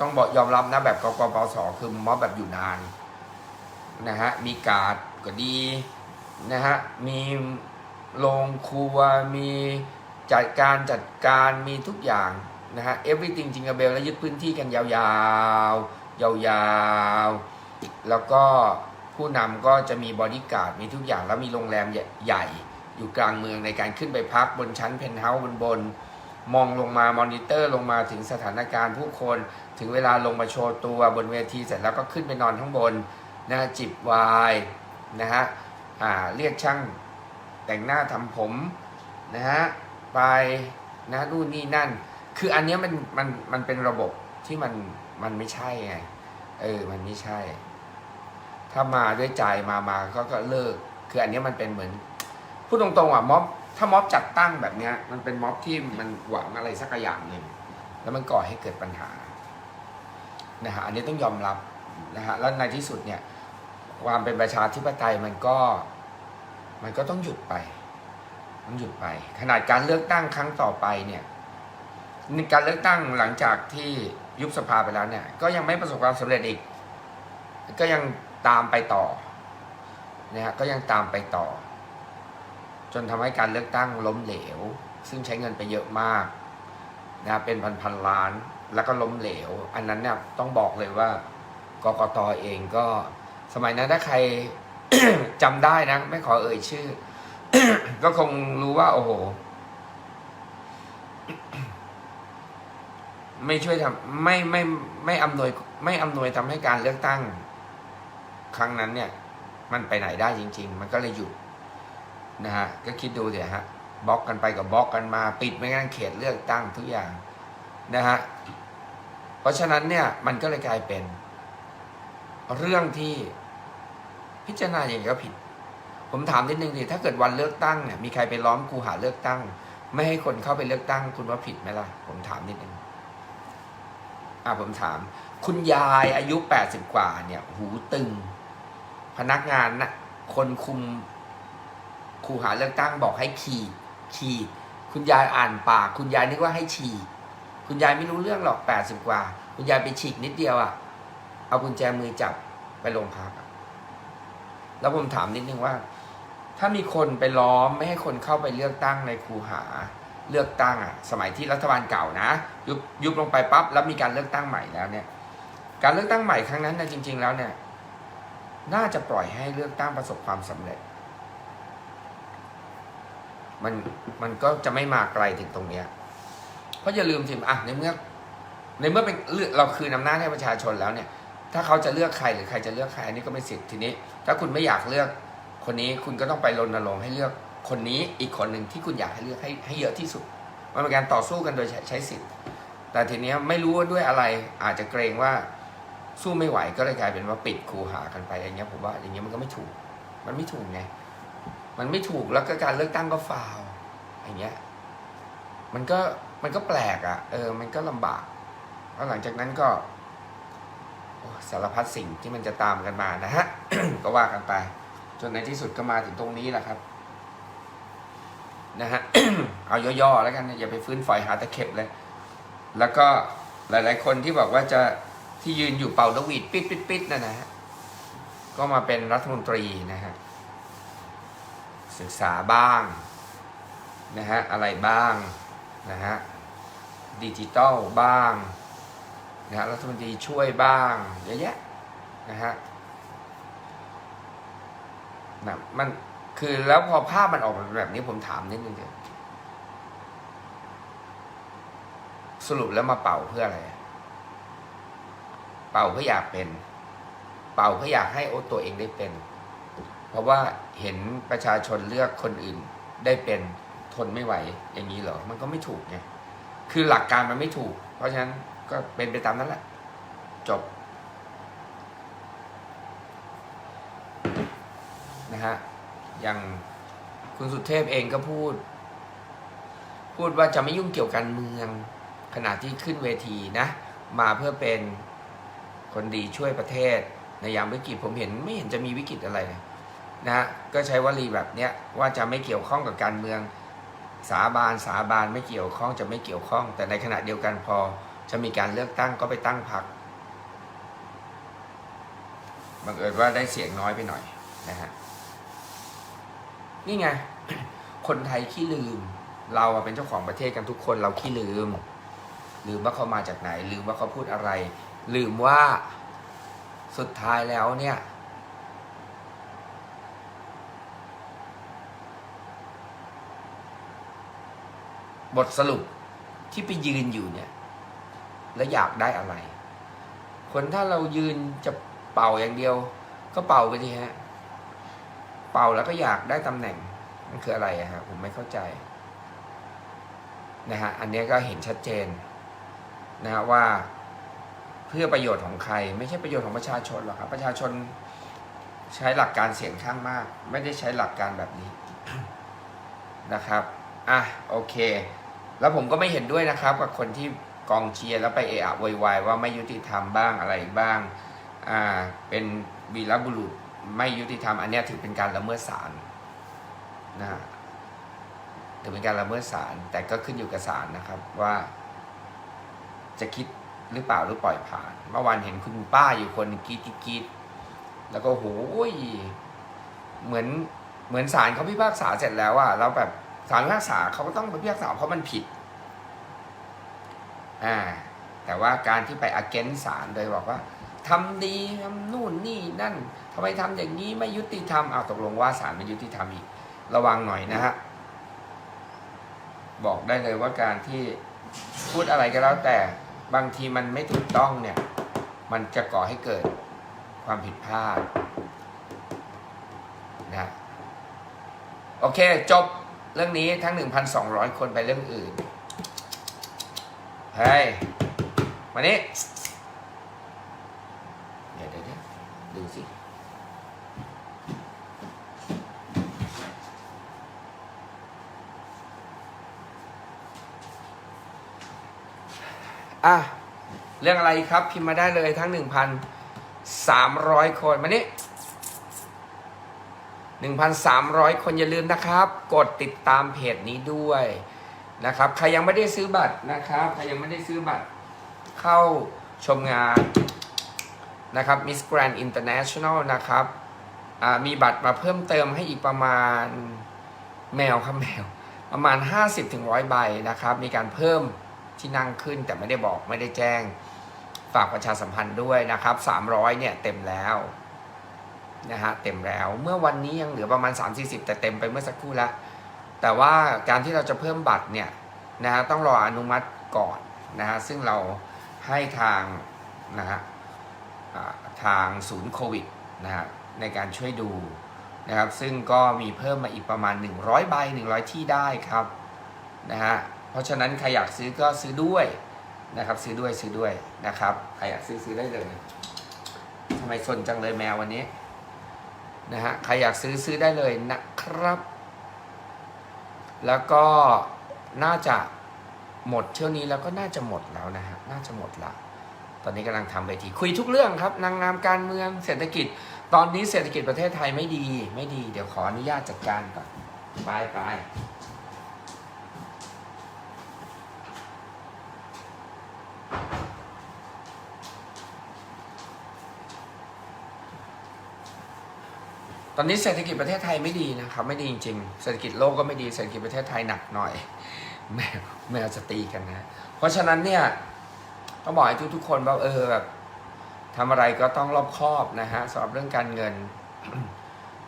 ต้องบอกยอมรับนะแบบกกปสคือม็อบแบบอยู่นานนะฮะมีการ์ดก็ดีนะฮะมีโรงครัวมีจัดการจัดการมีทุกอย่างนะฮะ everything จิงกับเบลแล้วยึดพื้นที่กันยาวๆ ยาวๆ แล้วก็ผู้นำก็จะมีบอดี้การ์ดมีทุกอย่างแล้วมีโรงแรมใหญ่อยู่กลางเมืองในการขึ้นไปพักบนชั้นเพนท์เฮาส์บนบน มองลงมามอนิเตอร์ลงมาถึงสถานการณ์ผู้คน ถึงเวลาลงมาโชว์ตัวบนเวทีเสร็จแล้วก็ขึ้นไปนอนข้างบนนะจิบวน์นะฮะอ่าเรียกช่างแต่งหน้าทำผมนะฮะไปนะนู่นนี่นั่น คืออันนี้มันมันมันเป็นระบบที่มันมันไม่ใช่ไงเออมันไม่ใช่ ถ้ามาด้วยใจมามาก็ก็เลิก คืออันนี้มันเป็นเหมือนพูดตรงๆอะม็อบ ถ้าม็อบจัดตั้งแบบเนี้ย มันเป็นม็อบที่มันหวังอะไรสักอย่างหนึ่งแล้วมันก่อให้เกิดปัญหานะฮะอันนี้ต้องยอมรับนะฮะแล้วในที่สุดเนี่ยความเป็นประชาธิปไตยมันก็มันก็ต้องหยุดไป มันหยุดไป ขนาดการเลือกตั้งครั้งต่อไปเนี่ยการเลือกตั้งหลังจากที่ยุบสภาไปแล้วเนี่ย ก็ยังไม่ประสบความสำเร็จอีก ก็ยังตามไปต่อนะฮะก็ยังตามไปต่อ นทำให้การเลือกตั้งล้มเหลว ซึ่งใช้เงินไปเยอะมากนะเป็นพันพันๆล้านแล้วก็ล้มเหลว อันนั้นเนี่ยต้องบอกเลยว่ากกตเองก็สมัยนั้นถ้าใครจำได้นะ ไม่ขอเอ่ยชื่อ ก็คงรู้ว่า โอ้โห ไม่ช่วยทำไม่ไม่ไม่อำนวย ไม่อำนวยทำให้การเลือกตั้ง ครั้งนั้นเนี่ย มันไปไหนได้จริง ๆ มันก็เลยหยุด นะฮะก็คิดดูเดี๋ยวฮะบล็อกกันไปกับบล็อกกันมาปิดไม่งั้นเขตเลือกตั้งทุกอย่างนะฮะเพราะฉะนั้นเนี่ยมันก็เลยกลายเป็น เรื่องที่พิจารณาอย่างนี้ก็ผิด ผมถามนิดนึงดิถ้าเกิดวันเลือกตั้งเนี่ยมีใครไปล้อมคูหาเลือกตั้ง ไม่ให้คนเข้าไปเลือกตั้ง คุณว่าผิดไหมล่ะ ผมถามนิดนึงอ่าผมถาม คุณยายอายุแปดสิบกว่าเนี่ย หูตึง พนักงานนะคนคุม ครูหาเลือกตั้งบอกให้ขีดขีด คุณยายอ่านปาก คุณยายนึกว่าให้ฉีกคุณยายไม่รู้เรื่องหรอกแปดสิบกว่า คุณยายไปฉีกนิดเดียวอะ่ะ เอากุญแจมือจับไปโรงพักแล้วผมถามนิดนึงว่า ถ้ามีคนไปล้อมไม่ให้คนเข้าไปเลือกตั้งในครูหาเลือกตั้งอะ่ะ สมัยที่รัฐบาลเก่านะ ยุบยุบลงไปปั๊บแล้วมีการเลือกตั้งใหม่แล้วเนี่ย การเลือกตั้งใหม่ครั้งนั้นนะจริง ๆ แล้วเนี่ย น่าจะปล่อยให้เลือกตั้งประสบความสำเร็จ มันมันก็จะไม่มาไกลถึงตรงเนี้ยเพราะอย่าลืมสิอะในเมื่อในเมื่อเป็นเลือกเราคืนอำนาจให้ประชาชนแล้วเนี่ย ถ้าเขาจะเลือกใครหรือใครจะเลือกใครอันนี้ก็เป็นสิทธิ์ทีนี้ ถ้าคุณไม่อยากเลือกคนนี้คุณก็ต้องไปรณรงค์ให้เลือกคนนี้อีกคนหนึ่งที่คุณอยากให้เลือกให้ให้เยอะที่สุด มันเป็นการต่อสู้กันโดยใช้ใชสิทธิ์ แต่ทีเนี้ยไม่รู้ว่าด้วยอะไรอาจจะเกรงว่าสู้ไม่ไหวก็เลยกลายเป็นว่าปิดคูหากันไปอย่างเงี้ยผมว่าอย่างเงี้ยมันก็ไม่ถูก มันไม่ถูกไง มันไม่ถูกแล้วก็การเลือกตั้งก็ฟาวอย่างเงี้ยมันก็มันก็แปลกอะ่ะ เออ มันก็ลำบากแล้วหลังจากนั้นก็สารพัดสิ่งที่มันจะตามกันมานะฮะ ก็ว่ากันไป จนในที่สุดก็มาถึงตรงนี้แหละครับ นะฮะ เอาย่อๆแล้วกันอย่าไปฟื้นฝอยหาตะเข็บเลย แล้วก็หลายๆคนที่บอกว่าจะที่ยืนอยู่เป่านกหวีดปิดปิดปิดนั่นนะฮะ ก็มาเป็นรัฐมนตรีนะฮะ ศึกษาบ้างนะฮะอะไรบ้างนะฮะดิจิตอลบ้างนะฮะรัฐมนตรีช่วยบ้างเยอะแยะนะฮะนะมันคือแล้วพอภาพมันออกมาแบบนี้ผมถามนิดนึงเถอะสรุปแล้วมาเป่าเพื่ออะไร เป่าเพื่ออยากเป็น เป่าเพื่ออยากให้โอตัวเองได้เป็น ราะว่าเห็นประชาชนเลือกคนอื่นได้เป็นทนไม่ไหวอย่างนี้เหรอ มันก็ไม่ถูกไง คือหลักการมันไม่ถูก เพราะฉะนั้นก็เป็นไปตามนั้นแหละ จบ นะฮะ อย่างคุณสุเทพเองก็พูด พูดว่าจะไม่ยุ่งเกี่ยวการเมืองขณะที่ขึ้นเวทีนะ มาเพื่อเป็นคนดีช่วยประเทศ ในยามวิกฤตผมเห็นไม่เห็นจะมีวิกฤตอะไรเลย นะฮะก็ใช้วลีแบบเนี้ยว่าจะไม่เกี่ยวข้องกับการเมืองสาบานสาบานไม่เกี่ยวข้องจะไม่เกี่ยวข้อง แต่ในขณะเดียวกันพอจะมีการเลือกตั้งก็ไปตั้งพรรคบังเอิญว่าได้เสียงน้อยไปหน่อยนะฮะนี่ไง คนไทยขี้ลืม เราเป็นเจ้าของประเทศกันทุกคนเราขี้ลืม ลืมว่าเขามาจากไหน ลืมว่าเขาพูดอะไร ลืมว่าสุดท้ายแล้วเนี่ย บทสรุปที่ไปยืนอยู่เนี่ย แล้วอยากได้อะไร คนถ้าเรายืนจะเป่าอย่างเดียว ก็เป่าไปทีฮะ เป่าแล้วก็อยากได้ตำแหน่งมันคืออะไรอะฮะผมไม่เข้าใจนะฮะอันนี้ก็เห็นชัดเจนนะฮะว่าเพื่อประโยชน์ของใคร ไม่ใช่ประโยชน์ของประชาชนหรอกครับ ประชาชนใช้หลักการเสียงข้างมาก ไม่ได้ใช้หลักการแบบนี้นะครับ อะโอเค แล้วผมก็ไม่เห็นด้วยนะครับ กับคนที่กองเชียร์แล้วไปเอะอะโวยวายว่าไม่ยุติธรรมบ้างอะไรบ้างอ่าเป็นวีรบุรุษไม่ยุติธรรม อันนี้ถือเป็นการละเมิดศาลนะฮะถือเป็นการละเมิดศาลแต่ก็ขึ้นอยู่กับศาลนะครับว่า จะคิดหรือเปล่าหรือปล่อยผ่าน เมื่อวานเห็นคุณป้าอยู่คนกีดกรีดกรีดแล้วก็โหยเหมือนเหมือนศาลเขาพิพากษาเสร็จแล้วอะแล้วแบบ ศาลพิพากษาเขาก็ต้องไปพิพากษาเพราะมันผิด อ่า แต่ว่าการที่ไป against ศาลโดยบอกว่าทำดีทำนู่นนี่นั่นทำไมทำอย่างนี้ไม่ยุติธรรมเอาตกลงว่าศาลไม่ยุติธรรมอีก ระวังหน่อยนะฮะบอกได้เลยว่าการที่พูดอะไรก็แล้วแต่บางทีมันไม่ถูกต้องเนี่ย มันจะก่อให้เกิดความผิดพลาดนะโอเค จบ เรื่องนี้ทั้ง 1,200 คนไปเรื่องอื่น เฮ้ยมานี่เดี๋ยวเดี๋ยวเดี๋ยวดูสิ อะ เรื่องอะไรครับพิมพ์มาได้เลยทั้ง 1,300 คนมานี่ 1,300 คนอย่าลืมนะครับ กดติดตามเพจนี้ด้วยนะครับ ใครยังไม่ได้ซื้อบัตรนะครับ ใครยังไม่ได้ซื้อบัตรเข้าชมงานนะครับ Miss Grand International นะครับมีบัตรมาเพิ่มเติมให้อีกประมาณแมวครับแมว ประมาณ 50-100ใบนะครับ มีการเพิ่มที่นั่งขึ้นแต่ไม่ได้บอกไม่ได้แจ้ง ฝากประชาสัมพันธ์ด้วยนะครับ 300เนี่ยเต็มแล้ว นะฮะเต็มแล้ว เมื่อวันนี้ยังเหลือประมาณ 3-40 แต่เต็มไปเมื่อสักครู่แล้ว แต่ว่าการที่เราจะเพิ่มบัตรเนี่ยนะฮะต้องรออนุมัติก่อนนะฮะซึ่งเราให้ทางนะฮะทางศูนย์โควิดนะฮะในการช่วยดูนะครับซึ่งก็มีเพิ่มมาอีกประมาณ 100ใบ100 ที่ได้ครับนะฮะเพราะฉะนั้นใครอยากซื้อก็ซื้อด้วยนะครับซื้อด้วยซื้อด้วยนะครับใครอยากซื้อซื้อได้เลยทำไมสนจังเลยแมววันนี้ นะฮะใครอยากซื้อซื้อได้เลยนะครับ แล้วก็น่าจะหมดเที่ยวนี้แล้วก็น่าจะหมดแล้วนะฮะน่าจะหมดละตอนนี้กำลังทำเวทีคุยทุกเรื่องครับ นางงามการเมืองเศรษฐกิจ ตอนนี้เศรษฐกิจประเทศไทยไม่ดีไม่ดี เดี๋ยวขออนุญาตจัดการก่อนไปไป ตอนนี้เศรษฐกิจประเทศไทยไม่ดีนะครับ ไม่ดีจริงๆ เศรษฐกิจโลกก็ไม่ดีเศรษฐกิจประเทศไทยหนักหน่อยแมวแมวจะตีกันนะ เพราะฉะนั้นเนี่ยต้องบอกให้ทุกๆคนว่าเออแบบทำอะไรก็ต้องรอบคอบนะฮะสำหรับเรื่องการเงิน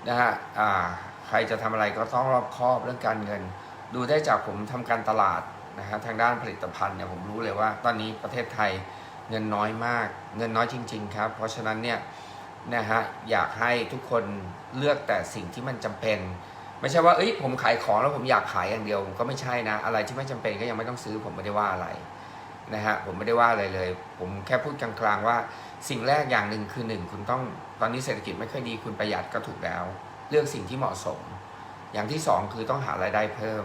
นะฮะอ่าใครจะทำอะไรก็ต้องรอบคอบเรื่องการเงิน ดูได้จากผมทำการตลาดนะฮะทางด้านผลิตภัณฑ์เนี่ยผมรู้เลยว่า ตอนนี้ประเทศไทยเงินน้อยมาก เงินน้อยจริง ๆ ครับ เพราะฉะนั้นเนี่ย นะฮะอยากให้ทุกคนเลือกแต่สิ่งที่มันจำเป็น ไม่ใช่ว่าเอ้ยผมขายของแล้วผมอยากขายอย่างเดียวก็ไม่ใช่นะ อะไรที่ไม่จำเป็นก็ยังไม่ต้องซื้อผมไม่ได้ว่าอะไรนะฮะผมไม่ได้ว่าอะไรเลย ผมแค่พูดกลางๆว่าสิ่งแรกอย่างหนึ่งคือหนึ่งคุณต้องตอนนี้เศรษฐกิจไม่ค่อยดีคุณประหยัดก็ถูกแล้ว เลือกสิ่งที่เหมาะสม อย่างที่สองคือต้องหารายได้เพิ่ม